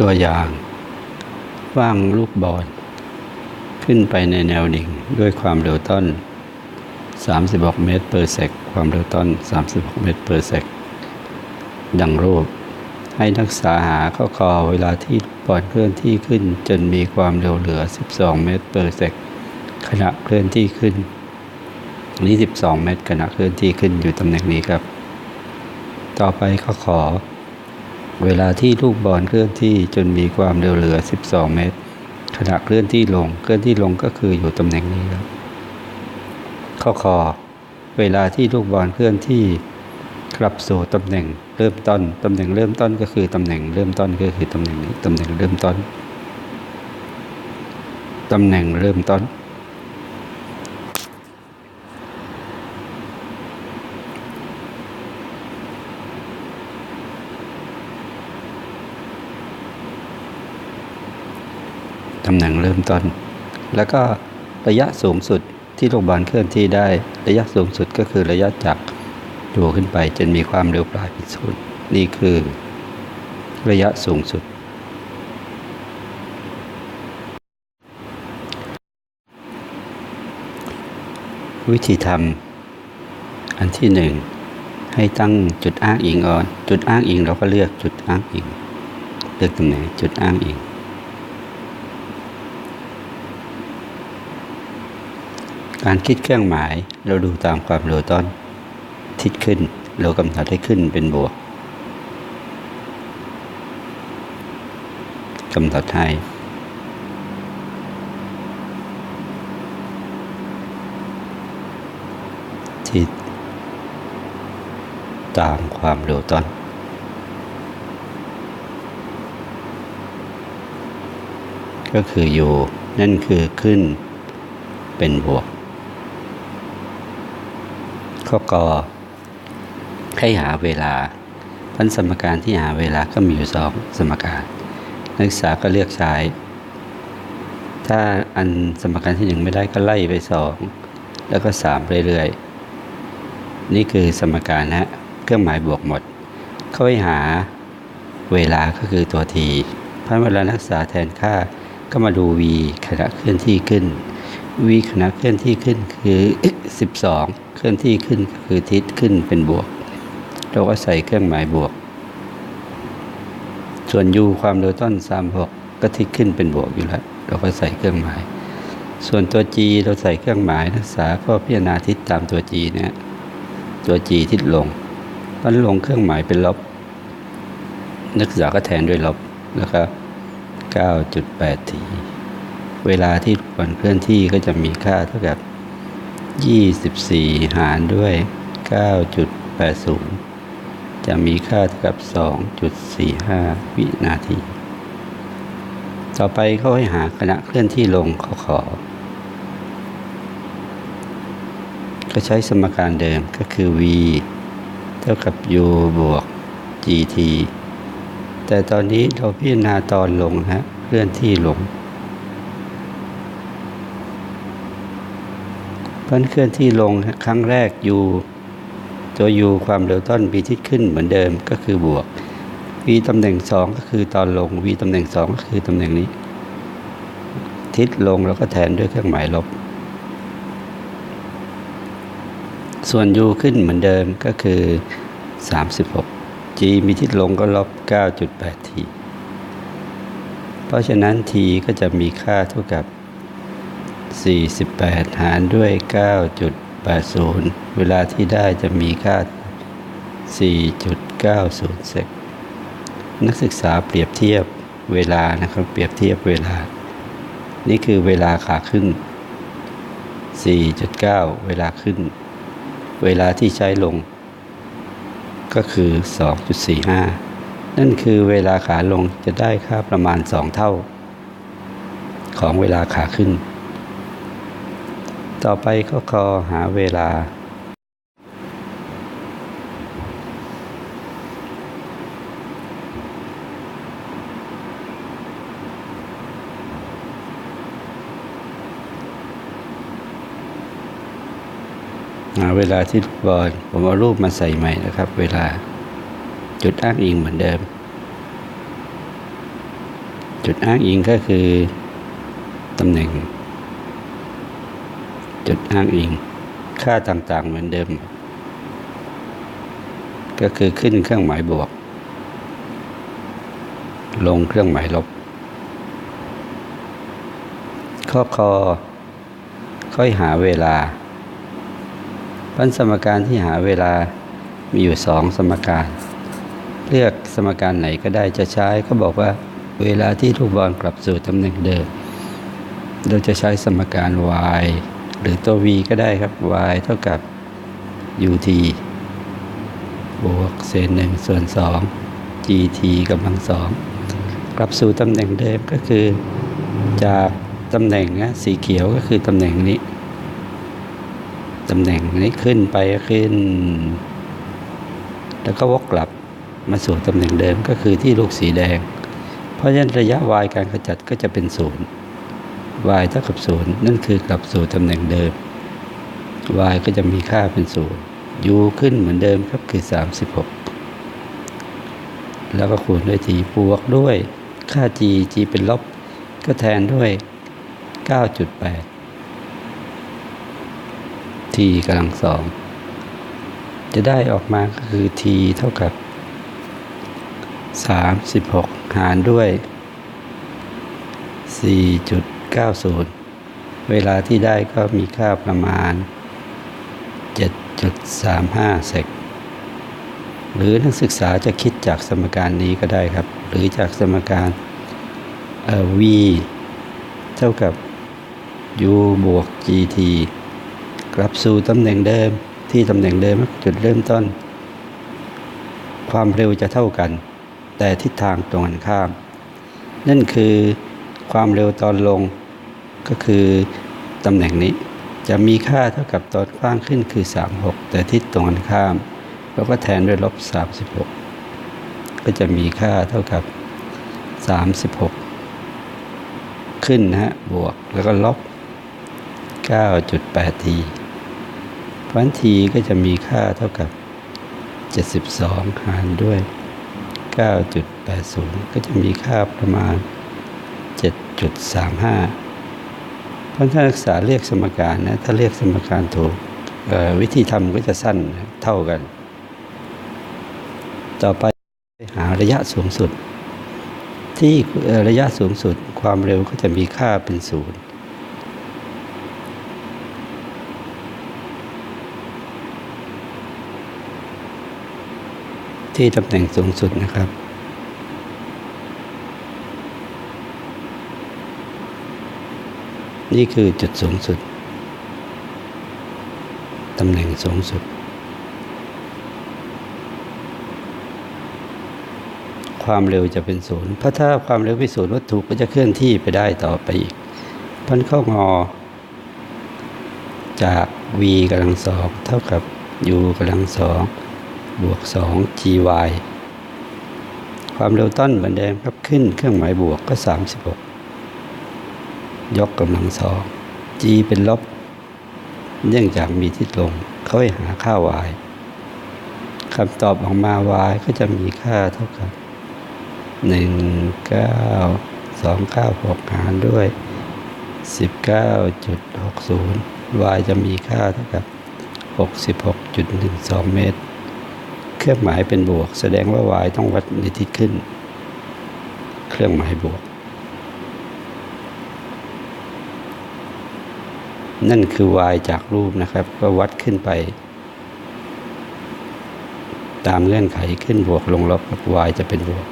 ตัวอย่างว่างลูกบอลขึ้นไปในแนวดิ่งด้วยความเร็วต้น 36 เมตร per sec ความเร็วต้น 36 เมตร per sec ดังรูป ให้นักศึกษาหาข้อคอเวลาที่บอลเคลื่อนที่ขึ้นจนมีความเร็วเหลือ 12 เมตร per sec ขณะเคลื่อนที่ขึ้นนี้ 12 เมตรขณะเคลื่อนที่ขึ้นอยู่ตำแหน่งนี้ครับ ต่อไปข้อขอ เวลาที่ลูกบอลเคลื่อนที่จนมีความเร็วเหลือ 12 เมตร ขณะเคลื่อนที่ลงเคลื่อนที่ลงก็คืออยู่ตำแหน่งนี้ครับข้อคอเวลาที่ลูกบอลเคลื่อนที่กลับสู่ตำแหน่งเริ่มต้นตำแหน่งเริ่มต้นก็คือตำแหน่งเริ่มต้นก็คือตำแหน่งนี้ตำแหน่งเริ่มต้นตำแหน่งเริ่มต้น ตำแหน่งเริ่มต้น แล้วก็ระยะสูงสุดที่ลูกบอลเคลื่อนที่ได้ระยะสูงสุดก็คือระยะจากตัวขึ้นไปจนมีความเร็วปลายเป็นศูนย์นี่คือระยะสูงสุด วิธีทำอันที่หนึ่งให้ตั้งจุดอ้างอิงอ่อน จุดอ้างอิงเราก็เลือกจุดอ้างอิง เลือกตำแหน่งจุดอ้างอิง การคิดเครื่องหมายเราดูตามความเร็วต้นทิศขึ้น เรากำหนดให้ขึ้นเป็นบวกกำหนดให้ทิศตามความเร็วต้น ก็คืออยู่ นั่นคือขึ้นเป็นบวก ข้อกอให้หาเวลาพันสมการที่หาเวลาก็มีอยู่สองสมการนักศึกษาก็เลือกใช้ ถ้าอันสมการที่หนึ่งไม่ได้ก็ไล่ไปสองแล้วก็สามเรื่อยๆ นี่คือสมการนะเครื่องหมายบวกหมด เข้าไปหาเวลาก็คือตัวทีพันเวลานักศึกษาแทนค่าก็มาดู v ขณะเคลื่อนที่ขึ้น v ขณะเคลื่อนที่ขึ้นคือ 12 ลื่อนที่ขึ้นคือทิศขึ้นเป็นบวก เราก็ใส่เครื่องหมายบวก ส่วน u ความเร็วต้น36ก็ทิศขึ้นเป็นบวกอยู่แล้ว เราก็ใส่เครื่องหมาย ส่วนตัว g เราใส่เครื่องหมายนักศึกษาก็พิจารณาทิศตามตัว g เนี่ยตัว g ทิศลงตอนลงเครื่องหมายเป็นลบ นักศึกษาก็แทนด้วยลบแล้วก็9.8ทีเวลาที่บอลเคลื่อนที่ก็จะมีค่าเท่ากับ 24 หารด้วย 9.80 จะมีค่าเท่ากับ 2.45 วินาที ต่อไปเขาให้หาขณะเคลื่อนที่ลงขอขอ ก็ใช้สมการเดิมก็คือ v เท่ากับ u บวก gt แต่ตอนนี้เราพิจารณาตอนลงนะฮะเคลื่อนที่ลง พราะเคลื่อนที่ลงครั้งแรก u ตัว u ความเร็วต้น v ทิศขึ้นเหมือนเดิมก็คือบวก v ตำแหน่ง 2 ก็คือตอนลง v ตำแหน่ง 2 ก็คือตำแหน่งนี้ ทิศลงเราก็แทนด้วยเครื่องหมายลบ ส่วน u ขึ้นเหมือนเดิมก็คือ 36 g มีทิศลงก็ลบ 9.8 t เพราะฉะนั้น t ก็จะมีค่าเท่ากับ 48 หารด้วย 9.80 เวลาที่ได้จะมีค่า 4.90เซกนักศึกษาเปรียบเทียบเวลานะครับเปรียบเทียบเวลา นี่คือเวลาขาขึ้น 4.9 เวลาขึ้น เวลาที่ใช้ลง ก็คือ 2.45 นั่นคือเวลาขาลงจะได้ค่าประมาณ 2 เท่า ของเวลาขาขึ้น ต่อไปก็ขอหาเวลา หาเวลาที่บอลผมเอารูปมาใส่ใหม่นะครับ เวลาจุดอ้างอิงเหมือนเดิม จุดอ้างอิงก็คือตำแหน่ง จุดอ้างอิง ค่าต่างๆเหมือนเดิม ก็คือขึ้นเครื่องหมายบวก ลงเครื่องหมายลบข้อคอ ค่อยหาเวลาพันสมการที่หาเวลามีอยู่สองสมการ เลือกสมการไหนก็ได้จะใช้ก็บอกว่าเวลาที่ลูกบอลกลับสู่ตำแหน่งเดิม เราจะใช้สมการ y หรือตัว v ก็ได้ครับ y เท่ากับ ut บวกเศษหนึ่งส่วนสอง gt กำลังสองกลับสู่ตำแหน่งเดิมก็คือ จากตำแหน่งนะสีเขียวก็คือตำแหน่งนี้ ตำแหน่งนี้ขึ้นไปขึ้น แล้วก็วกกลับมาสู่ตำแหน่งเดิมก็คือที่ลูกสีแดง เพราะฉะนั้นระยะ y การขจัดก็จะเป็นศูนย์ y เท่ากับศูนย์นั่นคือกลับสู่ตำแหน่งเดิม y ก็จะมีค่าเป็นศูนย์ u ขึ้นเหมือนเดิมครับคือ 36 แล้วก็คูณด้วย t บวกด้วยค่า g g เป็นลบ ก็แทนด้วย 9.8 t กำลังสองจะได้ออกมาก็คือ t เท่ากับ 36 หารด้วย 90 เวลาที่ได้ก็มีค่าประมาณ 7.35 เซก หรือนักศึกษาจะคิดจากสมการนี้ก็ได้ครับ หรือจากสมการ v เท่ากับ u บวก gt กลับสู่ตำแหน่งเดิมที่ตำแหน่งเดิมจุดเริ่มต้น ความเร็วจะเท่ากัน แต่ทิศทางตรงกันข้าม นั่นคือความเร็วตอนลง ก็คือตำแหน่งนี้จะมีค่าเท่ากับตอนกว้างขึ้นคือ 36 แต่ทิศตรงกันข้ามเราก็แทนด้วยลบ 36 ก็จะมีค่าเท่ากับ 36 ขึ้นนะฮะบวกแล้วก็ลบ 9.8ทีเพราะฉะนั้นทีก็จะมีค่าเท่ากับ 72 หารด้วย 9.80 ก็จะมีค่าประมาณ 7.35 เพราะถ้าศึกษาเรียกสมการนะถ้าเรียกสมการถูกวิธีทำก็จะสั้นเท่ากัน ต่อไปหาระยะสูงสุด ที่ระยะสูงสุดความเร็วก็จะมีค่าเป็นศูนย์ที่ตำแหน่งสูงสุดนะครับ นี่คือจุดสูงสุด ตำแหน่งสูงสุด ความเร็วจะเป็นศูนย์เพราะถ้าความเร็วเป็นศูนย์วัตถุก็จะเคลื่อนที่ไปได้ต่อไปอีกพันเข้างอจาก v กำลังสองเท่ากับ u กำลังสองบวก2 gy ความเร็วต้นเหมือนเดิมครับขึ้นเครื่องหมายบวกก็ 36 ยกกำลังสอง g เป็นลบ เนื่องจากมีทิศลง เขาให้หาค่า y คำตอบออกมา y ก็จะมีค่าเท่ากับ 19296 หารด้วย 19.60 y จะมีค่าเท่ากับ 66.12 เมตร เครื่องหมายเป็นบวก แสดงว่า y ต้องวัดในทิศขึ้น เครื่องหมายบวก นั่นคือ y จากรูปนะครับ ก็วัดขึ้นไป ตามเงื่อนไขขึ้นบวกลงลบ y จะเป็นบวก